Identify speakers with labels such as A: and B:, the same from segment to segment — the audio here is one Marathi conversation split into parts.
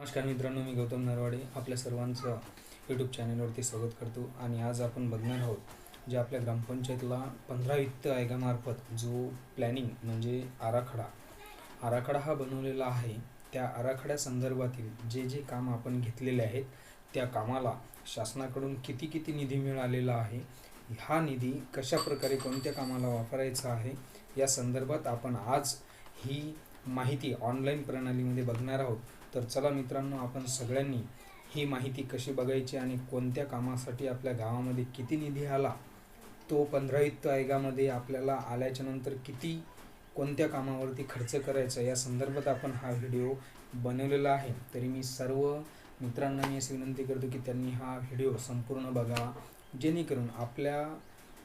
A: नमस्कार मित्रांनो मी गौतम नरवाडे आपल्या सर्वांचं यूट्यूब चॅनलवरती स्वागत करतो आणि आज आपण बघणार आहोत जे आपल्या ग्रामपंचायतला पंधरा वित्त आयोगामार्फत जो प्लॅनिंग म्हणजे आराखडा आराखडा हा बनवलेला आहे त्या आराखड्या संदर्भातील जे जे काम आपण घेतलेले आहेत त्या कामाला शासनाकडून किती किती निधी मिळालेला आहे हा निधी कशा प्रकारे कोणत्या कामाला वापरायचा आहे या संदर्भात आपण आज ही माहिती ऑनलाईन प्रणालीमध्ये बघणार आहोत. तर चला मित्रांनो आपण सगळ्यांनी ही माहिती कशी बघायची आणि कोणत्या कामासाठी आपल्या गावामध्ये किती निधी आला तो पंधरा वित्त आयोगामध्ये आपल्याला आल्याच्यानंतर किती कोणत्या कामावरती खर्च करायचा या संदर्भात आपण हा व्हिडिओ बनवलेला आहे. तरी मी सर्व मित्रांना मी अशी विनंती करतो की त्यांनी हा व्हिडिओ संपूर्ण बघा जेणेकरून आपल्या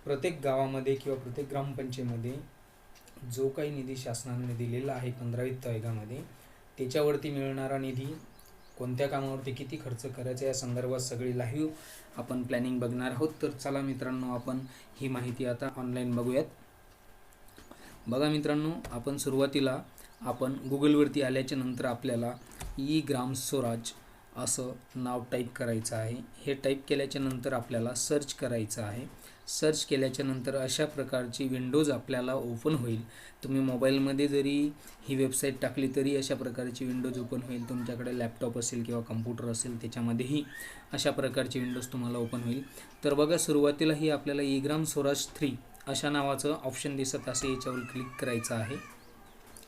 A: प्रत्येक गावामध्ये किंवा प्रत्येक ग्रामपंचायतीमध्ये जो काही निधी शासनाने दिलेला आहे पंधरा वित्त आयोगामध्ये त्याच्यावरती मिळणारा निधी कोणत्या कामावरती किती खर्च करायचा या संदर्भात सगळी लाईव्ह आपण प्लॅनिंग बघणार आहोत. तर चला मित्रांनो आपण ही माहिती आता ऑनलाईन बघूयात. बघा मित्रांनो आपण सुरुवातीला आपण गुगलवरती आल्याच्यानंतर आपल्याला ई ग्राम स्वराज असं नाव टाईप करायचं आहे. हे टाईप केल्याच्यानंतर आपल्याला सर्च करायचं आहे. सर्च केल्याच्यानंतर अशा प्रकारची विंडोज आपल्याला ओपन होईल. तुम्ही मोबाईलमध्ये जरी ही वेबसाईट टाकली तरी अशा प्रकारची विंडोज ओपन होईल. तुमच्याकडे लॅपटॉप असेल किंवा कम्प्युटर असेल त्याच्यामध्येही अशा प्रकारची विंडोज तुम्हाला ओपन होईल. तर बघा सुरुवातीलाही आपल्याला ईग्राम स्वराज थ्री अशा नावाचं ऑप्शन दिसत असे याच्यावर क्लिक करायचं आहे.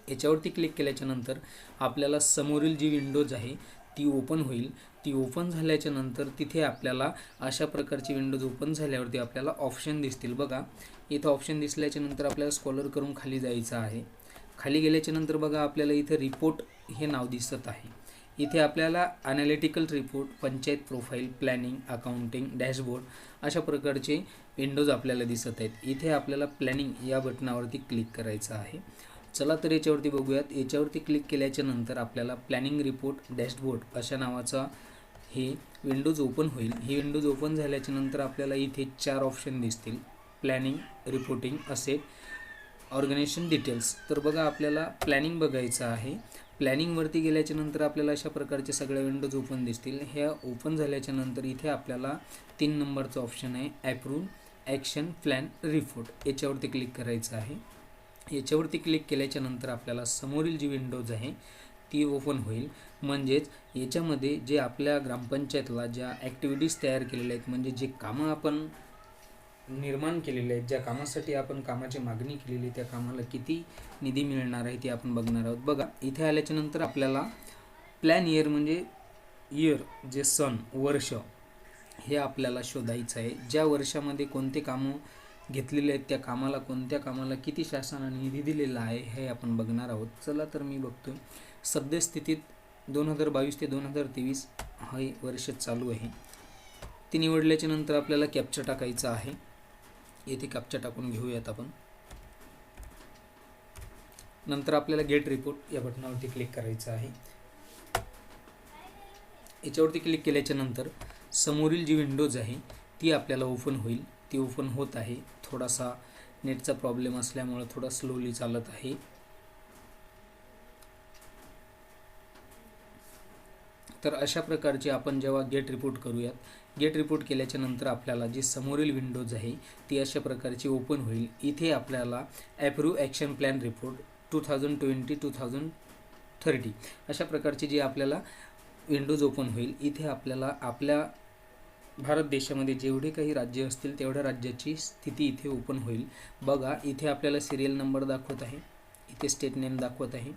A: याच्यावरती क्लिक केल्याच्यानंतर आपल्याला समोरील जी विंडोज आहे ती ओपन होईल. ती ओपन झाल्याच्यानंतर तिथे आपल्याला अशा प्रकारची विंडोज ओपन झाल्यावरती आपल्याला ऑप्शन दिसतील. बघा इथं ऑप्शन दिसल्याच्या नंतर आपल्याला स्कॉलर करून खाली जायचं आहे. खाली गेल्याच्यानंतर बघा आपल्याला इथं रिपोर्ट हे नाव दिसत आहे. इथे आपल्याला analytical report panchayat profile planning accounting dashboard अशा प्रकारचे विंडोज आपल्याला दिसत आहेत. इथे आपल्याला प्लॅनिंग या बटनावरती क्लिक करायचं आहे. चला तर याच्यावरती बघूयात. याच्यावरती क्लिक केल्याच्यानंतर आपल्याला प्लॅनिंग रिपोर्ट डॅशबोर्ड अशा नावाचा हे विंडोज ओपन होईल. ही विंडोज ओपन झाल्याच्यानंतर आपल्याला इथे चार ऑप्शन दिसतील. प्लॅनिंग रिपोर्टिंग असे. ऑर्गनायझेशन डिटेल्स तर बघा आपल्याला प्लॅनिंग बघायचं आहे. प्लॅनिंगवरती गेल्याच्यानंतर आपल्याला अशा प्रकारच्या सगळ्या विंडोज ओपन दिसतील. ह्या ओपन झाल्याच्यानंतर इथे आपल्याला तीन नंबरचं ऑप्शन आहे. ॲप्रूव्ह ॲक्शन प्लॅन रिपोर्ट याच्यावरती क्लिक करायचं आहे. याच्यावरती क्लिक केल्याच्यानंतर आपल्याला समोरील जी विंडोज आहे ती ओपन होईल. म्हणजेच याच्यामध्ये जे आपल्या ग्रामपंचायतला ज्या ॲक्टिव्हिटीज तयार केलेल्या आहेत म्हणजे जे कामं आपण निर्माण केलेले आहेत ज्या कामासाठी आपण कामाची मागणी केलेली त्या कामाला किती निधी मिळणार आहे ते आपण बघणार आहोत. बघा इथे आल्याच्यानंतर आपल्याला प्लॅन इयर म्हणजे इयर जे सन वर्ष हे आपल्याला शोधायचं आहे. ज्या वर्षामध्ये कोणते कामं घेतलेले आहेत त्या कामाला कोणत्या कामाला किती शासनाने निधी दिलेला आहे हे आपण बघणार आहोत. चला तर मी बघतो सद्यस्थितीत दोन हजार बावीस ते दोन हजार तेवीस हे वर्ष चालू आहे. ते निवडल्याच्या नंतर आपल्याला कॅप्चा टाकायचा आहे. येथे कॅप्चा टाकून घेऊयात आपण. नंतर आपल्याला गेट रिपोर्ट या बटनावरती क्लिक करायचं आहे. याच्यावरती क्लिक केल्याच्यानंतर समोरील जी विंडोज आहे ती आपल्याला ओपन होईल. ती ओपन होत आहे. थोडासा नेटचा प्रॉब्लेम असल्यामुळं थोडा स्लोली चालत आहे. तर अशा प्रकारचे आपण जेव्हा गेट रिपोर्ट करूयात गेट रिपोर्ट केल्याच्यानंतर आपल्याला जी समोरील विंडोज आहे ती अशा प्रकारची ओपन होईल. इथे आपल्याला approve action plan report two thousand twenty two thousand thirty अशा प्रकारची जी आपल्याला विंडोज ओपन होईल इथे आपल्याला आपल्या भारत देशामध्ये जेवढे काही राज्य असतील तेवढ्या राज्याची स्थिती इथे ओपन होईल. बघा इथे आपल्याला सिरियल नंबर दाखवत आहे. इथे स्टेट नेम दाखवत आहे.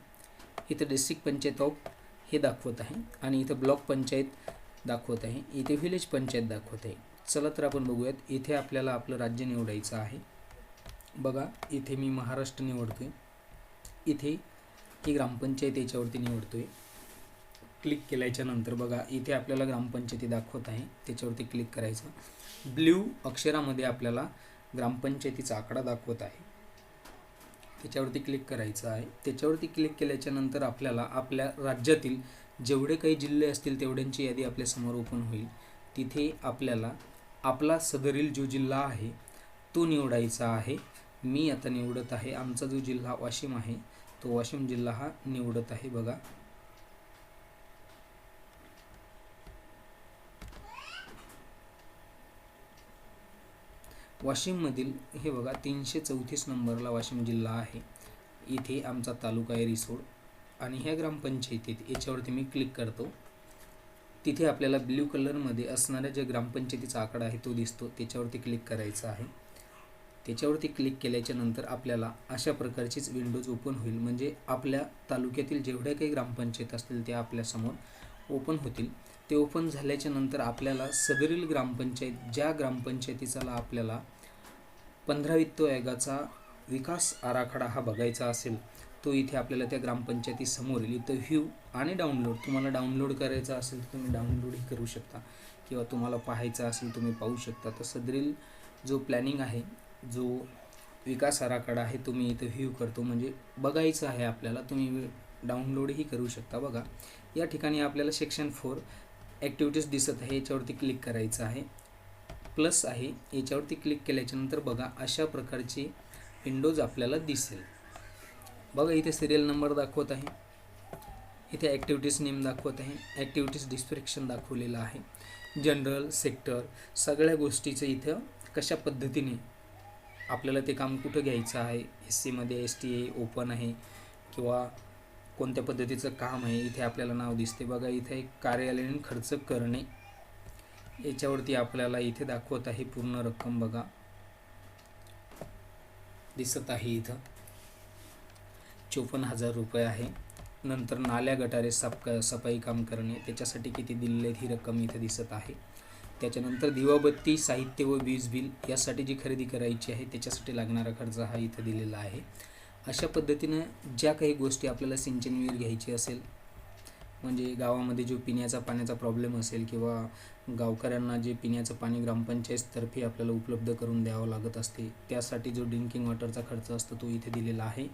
A: इथे डिस्ट्रिक्ट पंचायत ऑफ हे दाखवत आहे. आणि इथं ब्लॉक पंचायत दाखवत आहे. इथे व्हिलेज पंचायत दाखवत आहे. चला तर आपण बघूयात इथे आपल्याला आपलं राज्य निवडायचं आहे. बघा इथे मी महाराष्ट्र निवडतो आहे इथे ही ग्रामपंचायत याच्यावरती निवडतो आहे क्लिक केल्याच्यानंतर बघा इथे आपल्याला ग्रामपंचायती दाखवत आहे. त्याच्यावरती क्लिक करायचं. ब्ल्यू अक्षरामध्ये आपल्याला ग्रामपंचायतीचा आकडा दाखवत आहे. त्याच्यावरती क्लिक करायचं आहे. त्याच्यावरती क्लिक केल्याच्यानंतर आपल्याला आपल्या राज्यातील जेवढे काही जिल्हे असतील तेवढ्यांची यादी आपल्यासमोर ओपन होईल. तिथे आपल्याला आपला सदरील जो जिल्हा आहे तो निवडायचा आहे. मी आता निवडत आहे. आमचा जो जिल्हा वाशिम आहे तो वाशिम जिल्हा हा निवडत आहे बघा. वाशिममधील हे बघा तीनशे चौतीस नंबरला वाशिम जिल्हा आहे. इथे आमचा तालुका आहे रिसोड आणि ह्या ग्रामपंचायतीत याच्यावरती मी क्लिक करतो. तिथे आपल्याला ब्ल्यू कलरमध्ये असणाऱ्या ज्या ग्रामपंचायतीचा आकडा आहे तो दिसतो. त्याच्यावरती क्लिक करायचा आहे. त्याच्यावरती क्लिक केल्याच्यानंतर आपल्याला अशा प्रकारचीच विंडोज ओपन होईल. म्हणजे आपल्या तालुक्यातील जेवढ्या काही ग्रामपंचायत असतील त्या आपल्यासमोर ओपन होतील. ते ओपन झाल्याच्यानंतर आपल्याला सदरील ग्रामपंचायत ज्या ग्रामपंचायतीचा आपल्याला पंधरा वित्त आयोगाचा विकास आराखडा हा बघायचा असेल तो इथे आपल्याला त्या ग्रामपंचायतीसमोर येईल इथं व्ह्यू आणि डाउनलोड. तुम्हाला डाउनलोड करायचा असेल तर तुम्ही डाउनलोडही करू शकता. किंवा तुम्हाला पाहायचा असेल तुम्ही पाहू शकता. तर सदरील जो प्लॅनिंग आहे जो विकास आराखडा आहे तुम्ही इथं व्ह्यू करतो. म्हणजे बघायचं आहे आपल्याला तुम्ही डाउनलोडही करू शकता बघा. या ठिकाणी आपल्याला सेक्शन फोर ॲक्टिव्हिटीज दिसत आहे याच्यावरती क्लिक करायचं आहे. प्लस आहे याच्यावरती क्लिक केल्याच्यानंतर बघा अशा प्रकारची विंडोज आपल्याला दिसेल. बघा इथे सिरियल नंबर दाखवत आहे. इथे ॲक्टिव्हिटीज नेम दाखवत आहे. ॲक्टिव्हिटीज डिस्क्रिप्शन दाखवलेलं आहे. जनरल सेक्टर सगळ्या गोष्टीचं इथं कशा पद्धतीने आपल्याला ते काम कुठं घ्यायचं आहे? एस सीमध्ये एस टी ए ओपन आहे किंवा कोणत्या पद्धतीचं काम आहे? इथे आपल्याला नाव दिसते. बघा इथे कार्यालयीन खर्च करणे. याच्यावरती आपल्याला इथे दाखवत आहे पूर्ण रक्कम बघा. दिसत आहे इथं. चोपन्न हजार रुपये आहे. नंतर नाल्या गटारे साफ सफाई काम करणे त्याच्यासाठी किती दिलेले ही रक्कम इथे दिसत आहे. त्याच्यानंतर दिवाबत्ती साहित्य व वीज बिल यासाठी जी खरेदी करायची आहे त्याच्यासाठी लागणारा खर्च हा इथं दिलेला आहे. अशा पद्धतीनं ज्या काही गोष्टी आपल्याला सिंचन विहीर घ्यायची असेल म्हणजे गावामध्ये जो पिण्याचा पाण्याचा प्रॉब्लेम असेल किंवा गावकऱ्यांना जे पिण्याचं पाणी ग्रामपंचायततर्फे आपल्याला उपलब्ध करून द्यावं लागत असते त्यासाठी जो ड्रिंकिंग वॉटरचा खर्च असतो तो इथे दिलेला आहे.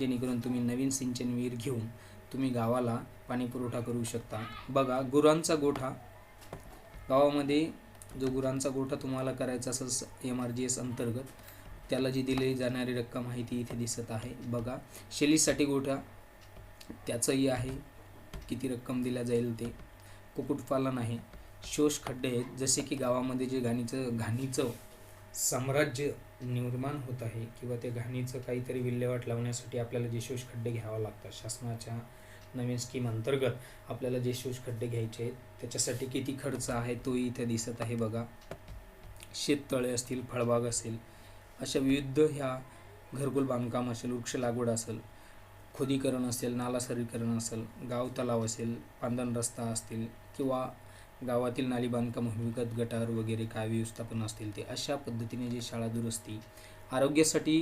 A: जेणेकरून तुम्ही नवीन सिंचन विहीर घेऊन तुम्ही गावाला पाणी पुरवठा करू शकता. बघा गुरांचा गोठा. गावामध्ये जो गुरांचा गोठा तुम्हाला करायचा असं एम आर जी एस अंतर्गत त्याला जी दिली जाणारी रक्कम आहे ती इथे दिसत आहे. बघा शेलीसाठी गोठा त्याचंही आहे. किती रक्कम दिल्या जाईल ते कुक्कुटपालन आहे. शोष खड्डे आहेत. जसे की गावामध्ये जे घाणीचं घाणीचं साम्राज्य निर्माण होत आहे किंवा त्या घाणीचं काहीतरी विल्हेवाट लावण्यासाठी आपल्याला जे शोष खड्डे घ्यावं लागतात शासनाच्या नवीन स्कीम अंतर्गत आपल्याला जे शोष खड्डे घ्यायचे आहेत त्याच्यासाठी किती खर्च आहे तोही इथे दिसत आहे बघा. शेततळे असतील फळबाग असेल अशा विविध ह्या घरकुल बांधकाम असेल वृक्ष लागवड असेल खोदीकरण असेल नालासरीकरण असेल गाव तलाव असेल पांदण रस्ता असतील किंवा गावातील नाली बांधकाम भूमिगत गटार वगैरे काय व्यवस्थापन असतील ते अशा पद्धतीने जे शाळा दुरुस्ती आरोग्यासाठी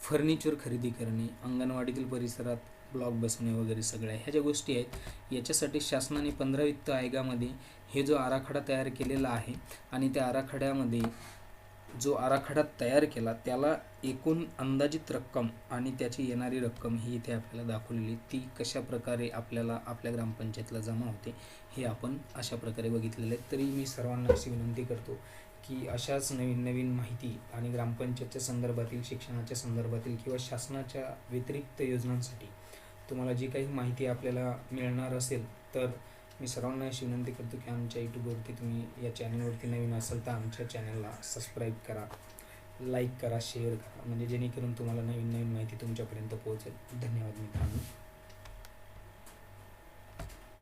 A: फर्निचर खरेदी करणे अंगणवाडीतील परिसरात ब्लॉक बसणे वगैरे सगळ्या ह्या ज्या गोष्टी आहेत याच्यासाठी शासनाने पंधरा वित्त आयोगामध्ये हे जो आराखडा तयार केलेला आहे आणि त्या आराखड्यामध्ये जो आराखडा तयार केला त्याला एकूण अंदाजित रक्कम आणि त्याची येणारी रक्कम ही इथे आपल्याला दाखवलेली ती कशा प्रकारे आपल्याला आपल्या ग्रामपंचायतला जमा होते हे आपण अशा प्रकारे बघितलेलं आहे. तरी मी सर्वांना अशी विनंती करतो की अशाच नवीन नवीन माहिती आणि ग्रामपंचायतच्या संदर्भातील शिक्षणाच्या संदर्भातील किंवा शासनाच्या व्यतिरिक्त योजनांसाठी तुम्हाला जी काही माहिती आपल्याला मिळणार असेल तर मी सर्वांना अशी विनंती करतो की आमच्या यूट्यूबवरती तुम्ही या चॅनलवरती नवीन असाल तर आमच्या चॅनलला सबस्क्राईब करा लाईक करा शेअर करा. म्हणजे जेणेकरून तुम्हाला नवीन नवीन माहिती तुमच्यापर्यंत पोहोचेल. धन्यवाद मित्रांनो.